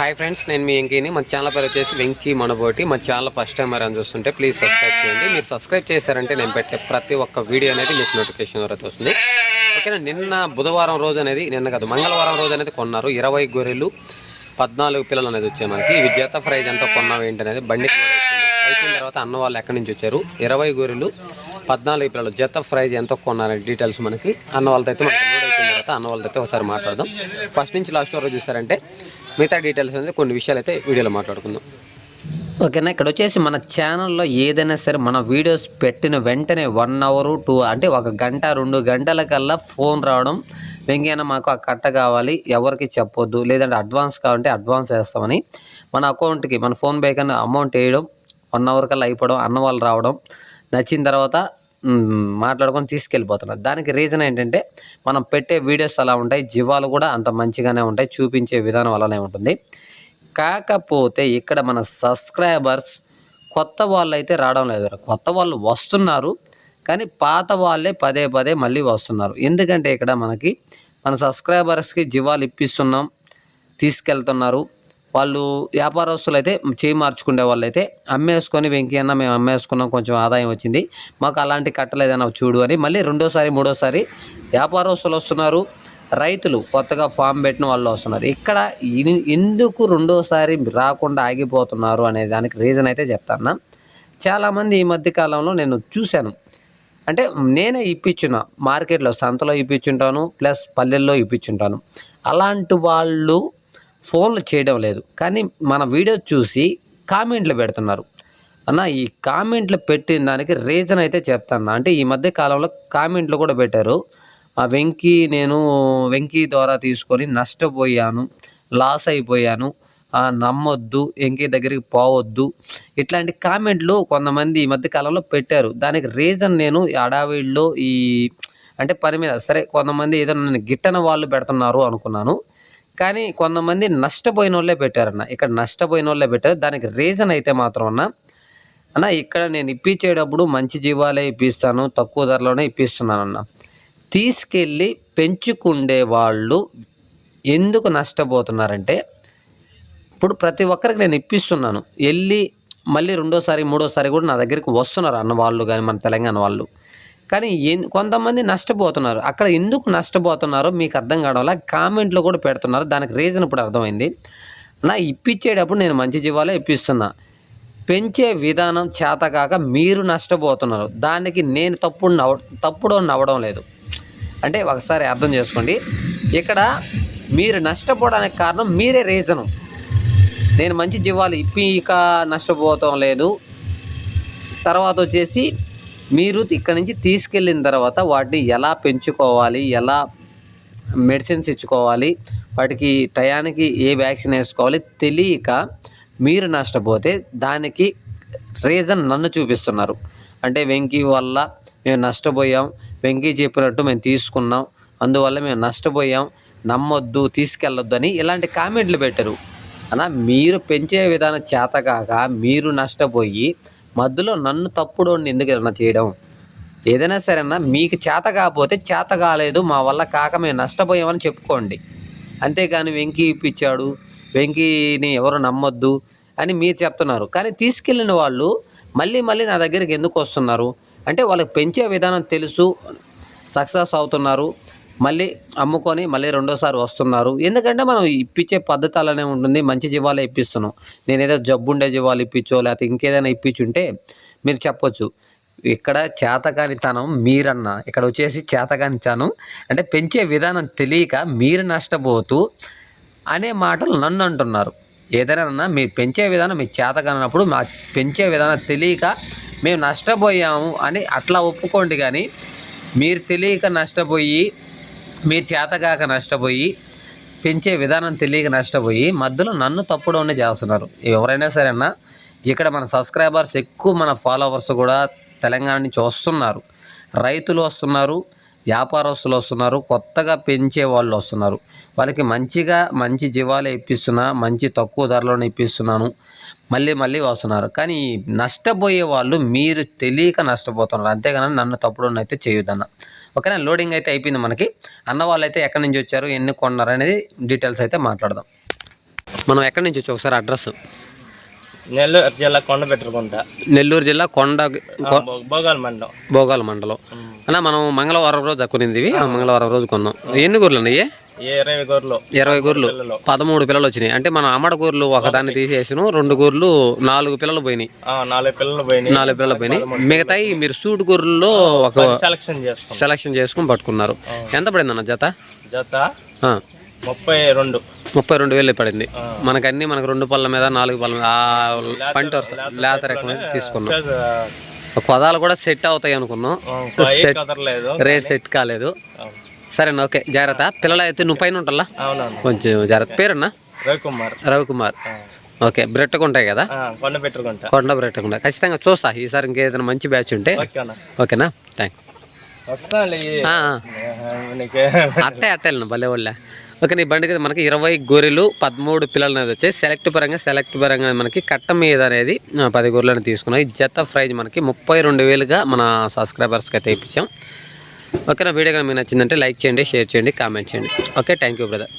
Hi friends నేను మీ వెంకీని. మన channel పేరు వచ్చేసి వెంకీ మనబోటి. మా ఛానల్ ఫస్ట్ టైం అని చూస్తుంటే ప్లీజ్ సబ్స్క్రైబ్ చేయండి. మీరు సబ్స్క్రైబ్ చేశారంటే నేను పెట్టే ప్రతి ఒక్క వీడియో అనేది మీకు నోటిఫికేషన్ వరకు వస్తుంది. ఓకేనా నిన్న బుధవారం రోజు అనేది నిన్న కాదు మంగళవారం రోజు అనేది కొన్నారు. ఇరవై గొర్రెలు పద్నాలుగు పిల్లలు అనేది వచ్చాయి మనకి. ఇవి జత ఫ్రైజ్ ఎంత కొన్నాం ఏంటి అనేది బండి అయిపోయిన తర్వాత అన్న వాళ్ళు ఎక్కడి నుంచి వచ్చారు? ఇరవై గొర్రెలు పద్నాలుగు పిల్లలు జత ప్రైజ్ ఎంత కొన్నారనే డీటెయిల్స్ మనకి. అన్న వాళ్ళతో అయితే మనకి అన్న వాళ్ళతో అయితే ఒకసారి మాట్లాడదాం. ఫస్ట్ నుంచి లాస్ట్ వరకు చూసారంటే మిగతా డీటెయిల్స్ అనేది కొన్ని విషయాలు అయితే వీడియోలో మాట్లాడుకుందాం. ఓకేనా? ఇక్కడ వచ్చేసి మన ఛానల్లో ఏదైనా సరే మన వీడియోస్ పెట్టిన వెంటనే వన్ అవర్ టూ అంటే ఒక గంట రెండు గంటల కల్లా ఫోన్ రావడం వెంకైనా మాకు ఆ కట్ట కావాలి ఎవరికి చెప్పొద్దు లేదంటే అడ్వాన్స్ కావాలంటే అడ్వాన్స్ వేస్తామని మన అకౌంట్కి మన ఫోన్ పే కన్నా అమౌంట్ వేయడం వన్ అవర్ కల్లా అయిపోవడం అన్న వాళ్ళు రావడం నచ్చిన తర్వాత మాట్లాడుకొని తీసుకెళ్ళిపోతున్నారు. దానికి రీజన్ ఏంటంటే మనం పెట్టే వీడియోస్ అలా ఉంటాయి జీవాలు కూడా అంత మంచిగానే ఉంటాయి చూపించే విధానం అలానే ఉంటుంది. కాకపోతే ఇక్కడ మన సబ్స్క్రైబర్స్ కొత్త వాళ్ళు అయితే రావడం లేదు. కొత్త వాళ్ళు వస్తున్నారు కానీ పాత వాళ్ళే పదే పదే మళ్ళీ వస్తున్నారు. ఎందుకంటే ఇక్కడ మనకి మన సబ్స్క్రైబర్స్కి జీవాలు ఇప్పిస్తున్నాం తీసుకెళ్తున్నారు. వాళ్ళు వ్యాపారస్తులు అయితే చేయి మార్చుకునే వాళ్ళు అయితే అమ్మేసుకొని వెంకీ అన్న మేము అమ్మేసుకున్నాం కొంచెం ఆదాయం వచ్చింది. మాకు అలాంటి కట్టలేదన్నా చూడు అని మళ్ళీ రెండోసారి మూడోసారి వ్యాపారస్తులు వస్తున్నారు. రైతులు కొత్తగా ఫామ్ పెట్టిన వాళ్ళు వస్తున్నారు. ఇక్కడ ఎందుకు రెండోసారి రాకుండా ఆగిపోతున్నారు అనే దానికి రీజన్ అయితే చెప్తాను చాలామంది ఈ మధ్య కాలంలో నేను చూశాను. అంటే నేనే ఇప్పించిన మార్కెట్లో సంతలో ఇప్పించుంటాను ప్లస్ పల్లెల్లో ఇప్పించుంటాను. అలాంటి వాళ్ళు ఫోన్లు చేయడం లేదు. కానీ మన వీడియో చూసి కామెంట్లు పెడుతున్నారు. అన్న ఈ కామెంట్లు పెట్టిన దానికి రీజన్ అయితే చెప్తాను అంటే ఈ మధ్య కాలంలో కామెంట్లు కూడా పెట్టారు. ఆ వెంకీ నేను వెంకీ ద్వారా తీసుకొని నష్టపోయాను లాస్ అయిపోయాను. నమ్మొద్దు వెంకీ దగ్గరికి పోవద్దు. ఇట్లాంటి కామెంట్లు కొంతమంది ఈ మధ్య కాలంలో పెట్టారు. దానికి రీజన్ నేను అడావిడిలో ఈ అంటే పని మీద సరే కొంతమంది ఏదో నన్ను గిట్టన వాళ్ళు పెడుతున్నారు అనుకున్నాను. కానీ కొంతమంది నష్టపోయిన వాళ్ళే పెట్టారన్న. ఇక్కడ నష్టపోయిన వాళ్ళే పెట్టారు. దానికి రీజన్ అయితే మాత్రం అన్న అన్న ఇక్కడ నేను ఇప్పించేటప్పుడు మంచి జీవాలే ఇప్పిస్తాను తక్కువ ధరలోనే ఇప్పిస్తున్నానన్న. తీసుకెళ్ళి పెంచుకుండే వాళ్ళు ఎందుకు నష్టపోతున్నారంటే ఇప్పుడు ప్రతి ఒక్కరికి నేను ఇప్పిస్తున్నాను. వెళ్ళి మళ్ళీ రెండోసారి మూడోసారి కూడా నా దగ్గరికి వస్తున్నారు అన్న వాళ్ళు కానీ మన తెలంగాణ వాళ్ళు. కానీ ఎన్ కొంతమంది నష్టపోతున్నారు. అక్కడ ఎందుకు నష్టపోతున్నారో మీకు అర్థం కావడం వల్ల కామెంట్లో కూడా పెడుతున్నారు. దానికి రీజన్ ఇప్పుడు అర్థమైంది. నా ఇప్పించేటప్పుడు నేను మంచి జీవాలే ఇప్పిస్తున్నా. పెంచే విధానం చేతకాక మీరు నష్టపోతున్నారు. దానికి నేను తప్పుడు నవ్వ తప్పుడు నవ్వడం లేదు. అంటే ఒకసారి అర్థం చేసుకోండి. ఇక్కడ మీరు నష్టపోవడానికి కారణం మీరే రీజను. నేను మంచి జీవాలు ఇప్పిక నష్టపోవటం లేదు. తర్వాత వచ్చేసి మీరు ఇక్కడ నుంచి తీసుకెళ్ళిన తర్వాత వాటిని ఎలా పెంచుకోవాలి ఎలా మెడిసిన్స్ ఇచ్చుకోవాలి వాటికి టయానికి ఏ వ్యాక్సిన్ వేసుకోవాలి తెలియక మీరు నష్టపోతే దానికి రీజన్ నన్ను చూపిస్తున్నారు. అంటే వెంకీ వల్ల మేము నష్టపోయాం వెంకీ చెప్పినట్టు మేము తీసుకున్నాం అందువల్ల మేము నష్టపోయాం నమ్మొద్దు తీసుకెళ్ళొద్దు అని ఇలాంటి కామెంట్లు పెట్టరు. అన్న మీరు పెంచే విధానం చేతకాక మీరు నష్టపోయి మధ్యలో నన్ను తప్పుడు ఎందుకు ఏదైనా చేయడం? ఏదైనా సరే అన్న మీకు చేత కాకపోతే చేత కాలేదు మా వల్ల కాక మేము నష్టపోయామని చెప్పుకోండి. అంతేగాని వెంకీ ఇప్పించాడు వెంకీని ఎవరు నమ్మొద్దు అని మీరు చెప్తున్నారు. కానీ తీసుకెళ్ళిన వాళ్ళు మళ్ళీ మళ్ళీ నా దగ్గరికి ఎందుకు వస్తున్నారు? అంటే వాళ్ళకి పెంచే విధానం తెలుసు సక్సెస్ అవుతున్నారు. మళ్ళీ అమ్ముకొని మళ్ళీ రెండోసారి వస్తున్నారు. ఎందుకంటే మనం ఇప్పించే పద్ధతి అలానే ఉంటుంది. మంచి జీవాలే ఇప్పిస్తున్నాం. నేను ఏదో జబ్బుండే జీవాలు ఇప్పించో లేకపోతే ఇంకేదైనా ఇప్పించుంటే మీరు చెప్పొచ్చు. ఇక్కడ చేతకానితనం మీరన్న ఇక్కడ వచ్చేసి చేతకానితనం అంటే పెంచే విధానం తెలియక మీరు నష్టపోతూ అనే మాటలు నన్ను అంటున్నారు. ఏదైనా మీరు పెంచే విధానం మీ చేతకన్నప్పుడు మా పెంచే విధానం తెలియక మేము నష్టపోయాము అని అట్లా ఒప్పుకోండి కానీ మీరు తెలియక నష్టపోయి మీరు చేతకాక నష్టపోయి పెంచే విధానం తెలియక నష్టపోయి మధ్యలో నన్ను తప్పుడోనే చేస్తున్నారు. ఎవరైనా సరే అన్న ఇక్కడ మన సబ్స్క్రైబర్స్ ఎక్కువ మన ఫాలోవర్స్ కూడా తెలంగాణ నుంచి వస్తున్నారు. రైతులు వస్తున్నారు వ్యాపారస్తులు వస్తున్నారు కొత్తగా పెంచే వాళ్ళు వస్తున్నారు. వాళ్ళకి మంచిగా మంచి జీవాలే ఇప్పిస్తున్నా మంచి తక్కువ ధరలోనే ఇప్పిస్తున్నాను. మళ్ళీ మళ్ళీ వస్తున్నారు. కానీ నష్టపోయే వాళ్ళు మీరు తెలియక నష్టపోతున్నారు. అంతేగాని నన్ను తప్పుడు అయితే చేయొద్దన్న. ఓకేనా లోడింగ్ అయితే అయిపోయింది మనకి. అన్న వాళ్ళు అయితే ఎక్కడి నుంచి వచ్చారు ఎన్ని కొన్నారు అనేది డీటెయిల్స్ అయితే మాట్లాడదాం. మనం ఎక్కడి నుంచి వచ్చి ఒకసారి అడ్రస్? నెల్లూరు జిల్లా కొండ పెట్టుకుంటా. నెల్లూరు జిల్లా కొండ భోగాల మండలం. భోగాల మండలం. అన్న మనం మంగళవారం రోజు కొనింది మంగళవారం రోజు కొన్నాం. ఎన్ని గొర్రెలు అన్నయ్యి ఇరవై గొర్రెలు? ఇరవై గొర్రెలు. పదమూడు పిల్లలు వచ్చినాయి. అంటే మన అమ్మడ గొర్రెలు ఒకదాన్ని తీసేసాను రెండు గొర్రెలు నాలుగు పిల్లలు పోయినాయి. నాలుగు పిల్లలు పోయినాయి. నాలుగు పిల్లలు పోయినాయి. మిగతాయి మీరు సూట్ గొర్రెల్లో ఒక సెలక్షన్ చేస్తాం. సెలక్షన్ చేసుకుని పట్టుకున్నారు. ఎంత పడింది అన్న జత? జత? ముప్పై రెండు. ముప్పై రెండు వేలు పడింది. మనకు అన్ని మనకు రెండు పళ్ళ మీద నాలుగు పళ్ళ మీద ఆ పంట లేత రకం తీసుకున్నాం. పదాలు కూడా సెట్ అవుతాయి అనుకున్నాం. రేట్ సెట్ కాలేదు. సరే ఓకే. జాగ్రత్త. పిల్లలు అయితే నువ్వు పైన అవునవును. కొంచెం జాగ్రత్త. పేరున్నా? రవికుమార్. రవికుమార్. ఓకే. బ్రెట్టకు ఉంటాయి కదా కొండ పెట్టుకుంటా. కొండ బ్రెట్టకుండా ఖచ్చితంగా చూస్తా. ఈసారి ఇంకేదైనా మంచి బ్యాచ్ ఉంటే. ఓకేనా? థ్యాంక్ అట్టే అట్టే భలే వాళ్ళే. ఓకే నీ బండికి మనకి ఇరవై గొర్రెలు పదమూడు పిల్లలు అనేది వచ్చాయి. సెలెక్ట్ పరంగా సెలెక్ట్ పరంగా మనకి కట్ట మీద అనేది పది గొర్రెలను తీసుకున్నాం ఈ జత ప్రైజ్ మనకి ముప్పై రెండు వేలుగా మన సబ్స్క్రైబర్స్కి అయితే ఇప్పించాం. ఓకేనా వీడియో కానీ మీకు నచ్చిందంటే లైక్ చేయండి షేర్ చేయండి కామెంట్ చేయండి. Okay thank you brother.